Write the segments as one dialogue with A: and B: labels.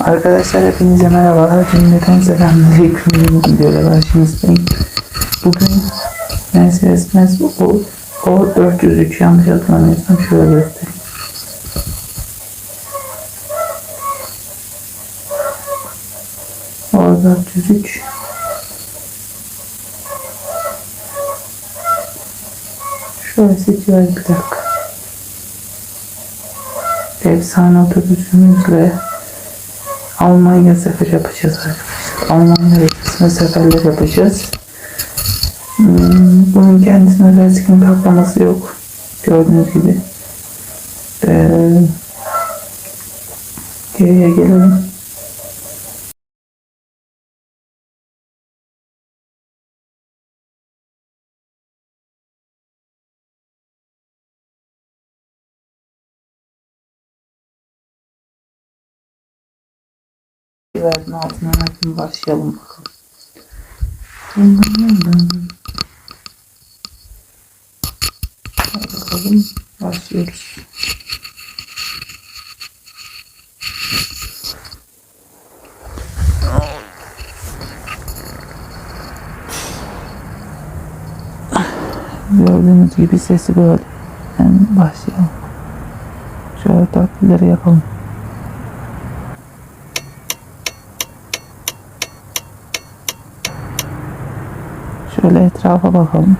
A: Arkadaşlar hepinize merhaba. Cümleten selamünaleyküm. Videoda karşınızdayım. Bugün Mercedes-Benz o, o 403 yanlış hatırlamıyorsam şöyle göstereyim. O 403 Şöyle seçiyoruz bir dakika. Efsane otobüsümüzle Almanya sefer yapacağız arkadaşlar. Almanya haritasına seferler yapacağız. Hmm, bunun kendisine özel skin kaplaması yok. Gördüğünüz gibi. Ee, geriye gelelim. Verdim altına verdim başlayalım bakalım. Bakalım başlıyoruz. Gördüğünüz gibi sesi böyle. Yani başlayalım. Şöyle takviyeleri yapalım. Şöyle etrafa bakalım.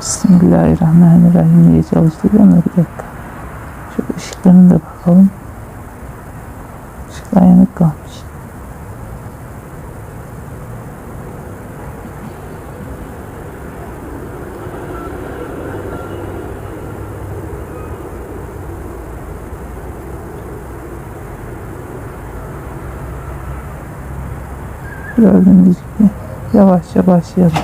A: Bismillahirrahmanirrahim diye çalıştırıyorum da bir dakika. Şu ışıklarına da bakalım. Işıklar yanık kalmış. Gördüğünüz gibi yavaşça başlayalım.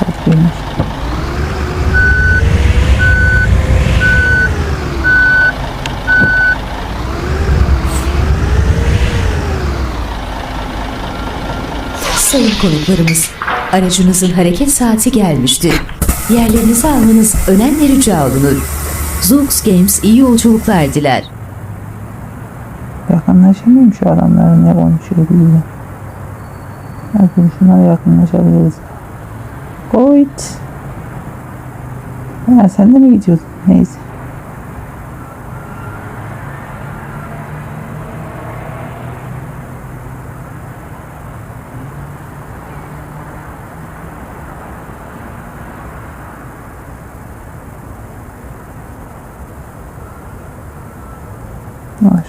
A: Çok iyiymiş.
B: Sayın konuklarımız, aracınızın hareket saati gelmiştir. Yerlerinizi almanız önemli rica olunur. Zoox Games iyi yolculuklar diler.
A: Yakınlaşamıyorum şu adamlara ne konuşuyor bilmiyorum. Bakın şunlara yakınlaşabiliriz. Goit. Ha, sen de mi gidiyordun? Neyse.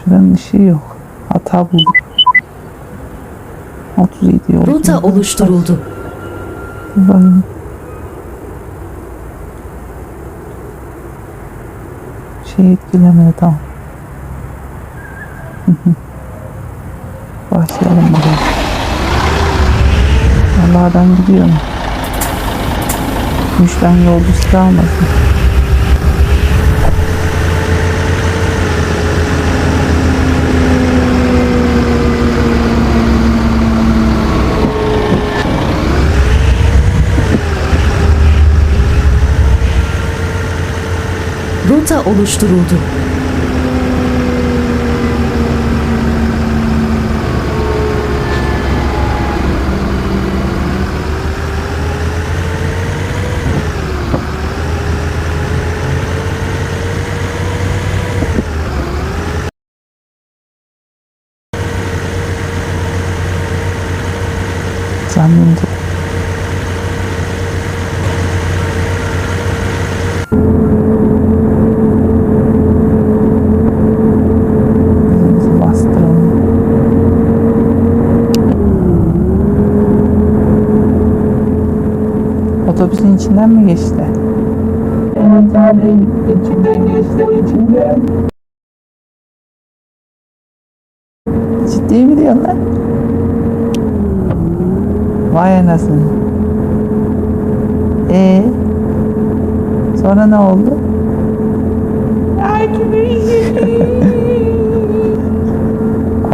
A: Şuranın ışığı yok. Hata bulduk. 37 yol.
B: Rota oluşturuldu.
A: Bakayım. Şey etkilemedi tamam. Başlayalım bakalım. Allah'dan gidiyorum. Müşten yolcusu kalmasın.
B: Rota oluşturuldu.
A: Otobüsün içinden mi geçti? Evet abi içinden geçti içinden. Ciddi mi diyorsun lan? Vay anasını. Ee, sonra ne oldu?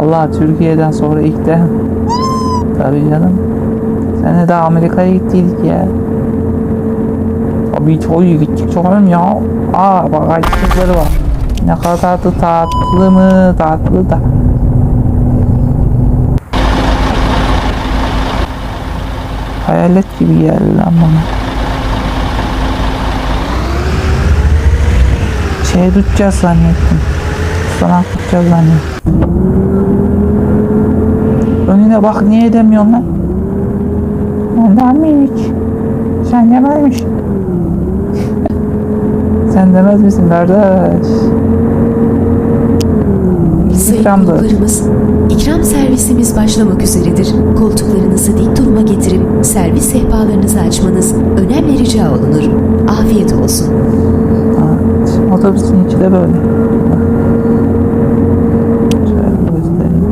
A: Allah Türkiye'den sonra ilk de Tabii canım. Sen de Amerika'ya gittiydik ya. Tabii çok iyi gittik canım ya. Aa bak açlıkları var. Ne kadar tatlı tatlı mı tatlı da. Hayalet gibi geldi lan bana. Şey tutacağız zannettim. Tutanak tutacağız zannettim. Önüne bak niye edemiyorsun lan? Ondan mı hiç? Sen demezmiş. Sen demez misin kardeş?
B: Sayın
A: İkramdır.
B: konuklarımız, ikram servisimiz başlamak üzeredir. Koltuklarınızı dik duruma getirip servis sehpalarınızı açmanız önemli rica olunur. Afiyet olsun.
A: Evet. Otobüsün içi de böyle. Şöyle göstereyim.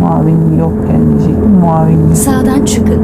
A: Muavin yok diyecektim. Muavin.
B: Sağdan çıkın.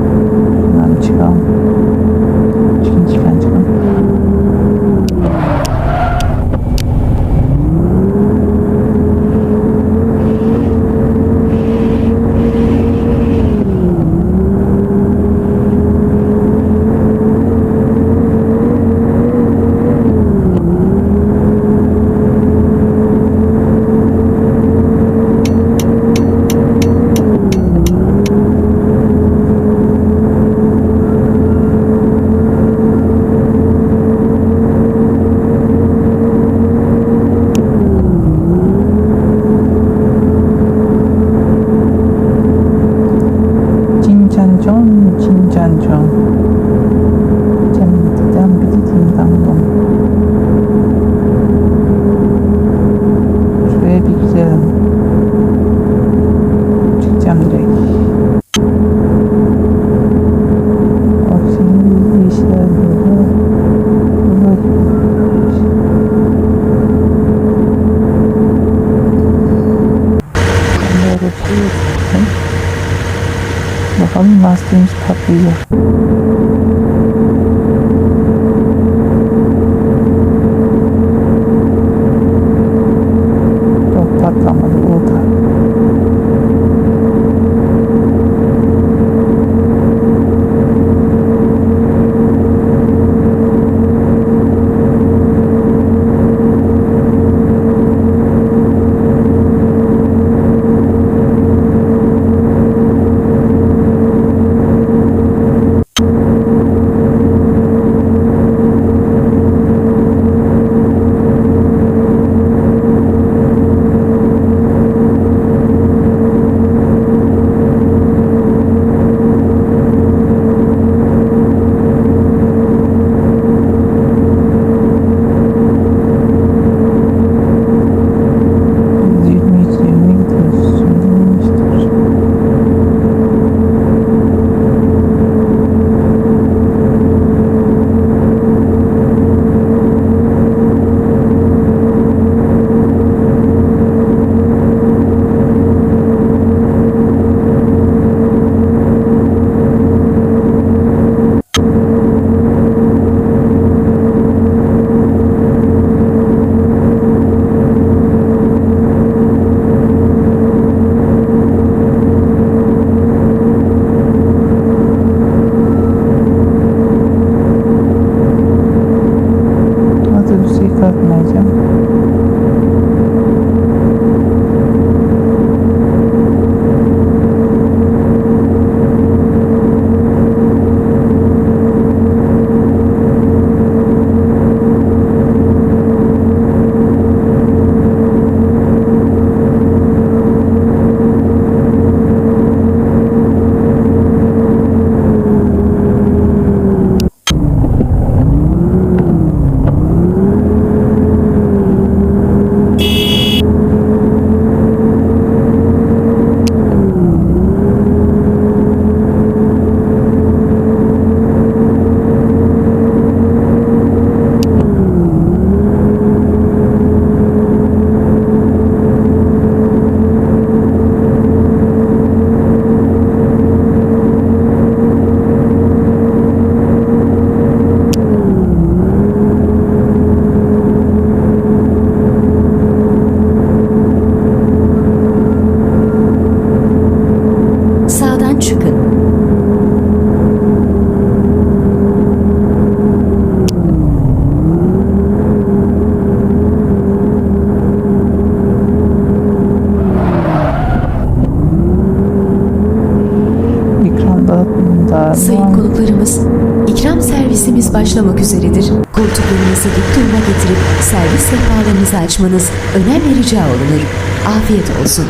B: Servisimiz başlamak üzeredir. Koltuklarınızı duruma getirip servis sehpalarınızı açmanız önemli rica olunur. Afiyet olsun.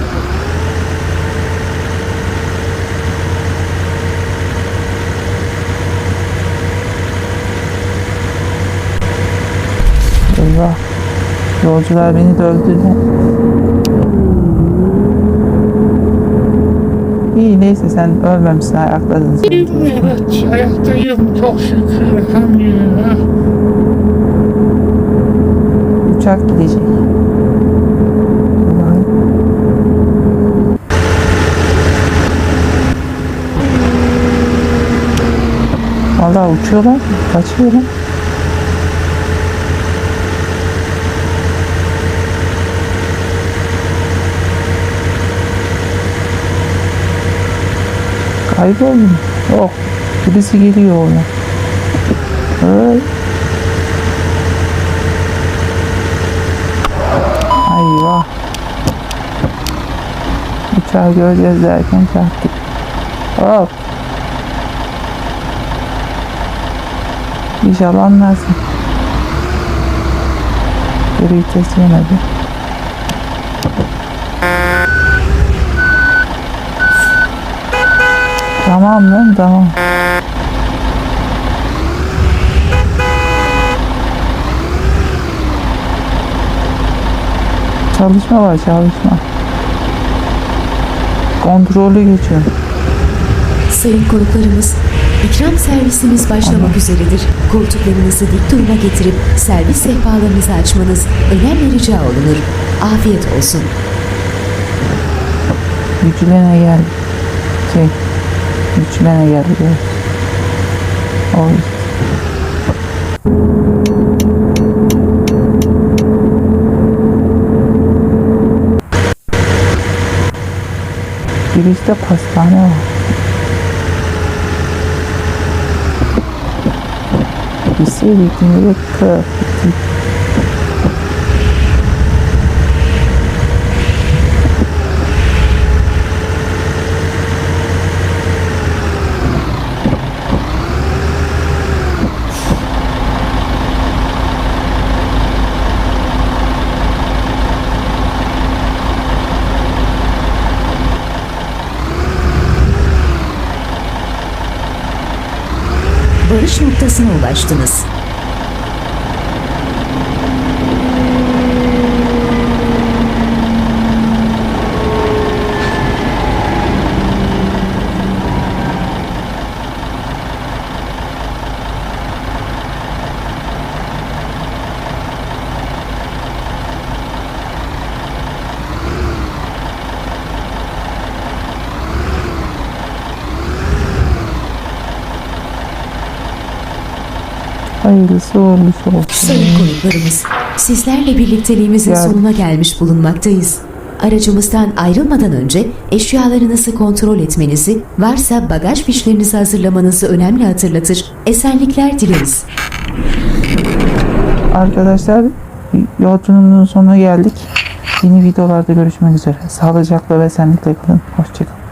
A: Eyvah. Yolcular beni de İyi neyse sen ölmemişsin ayakladın.
C: Evet, ayaktayım çok şükür elhamdülillah.
A: Uçak gidecek. Vallahi uçuyorlar, kaçıyorlar. Kayboldum. Yok. Birisi geliyor ona. Ay. Eyvah. Uçağı göreceğiz derken çarptık. Hop. İnşallah anlarsın. Geri vites yemedi. Tamam lan tamam. Çalışma var çalışma. Kontrolü geçiyorum.
B: Sayın konuklarımız, ikram servisimiz başlamak üzeredir. Koltuklarınızı dik duruma getirip servis sehpalarınızı açmanız önemli rica olunur. Afiyet olsun.
A: Güçlene gel. Şey. 주변에 열이래. 어. 일이 시작했어, 하나. 이 세일이 좀 이렇게.
B: Varış noktasına ulaştınız.
A: Hayırlısı uğurlusu olsun.
B: Sayın konuklarımız, sizlerle birlikteliğimizin
A: Yani-
B: sonuna gelmiş bulunmaktayız. Aracımızdan ayrılmadan önce eşyalarınızı kontrol etmenizi, varsa bagaj fişlerinizi hazırlamanızı önemli hatırlatır. Esenlikler dileriz.
A: Arkadaşlar yolculuğumuzun sonuna geldik. Yeni videolarda görüşmek üzere. Sağlıcakla ve esenlikle kalın. Hoşçakalın.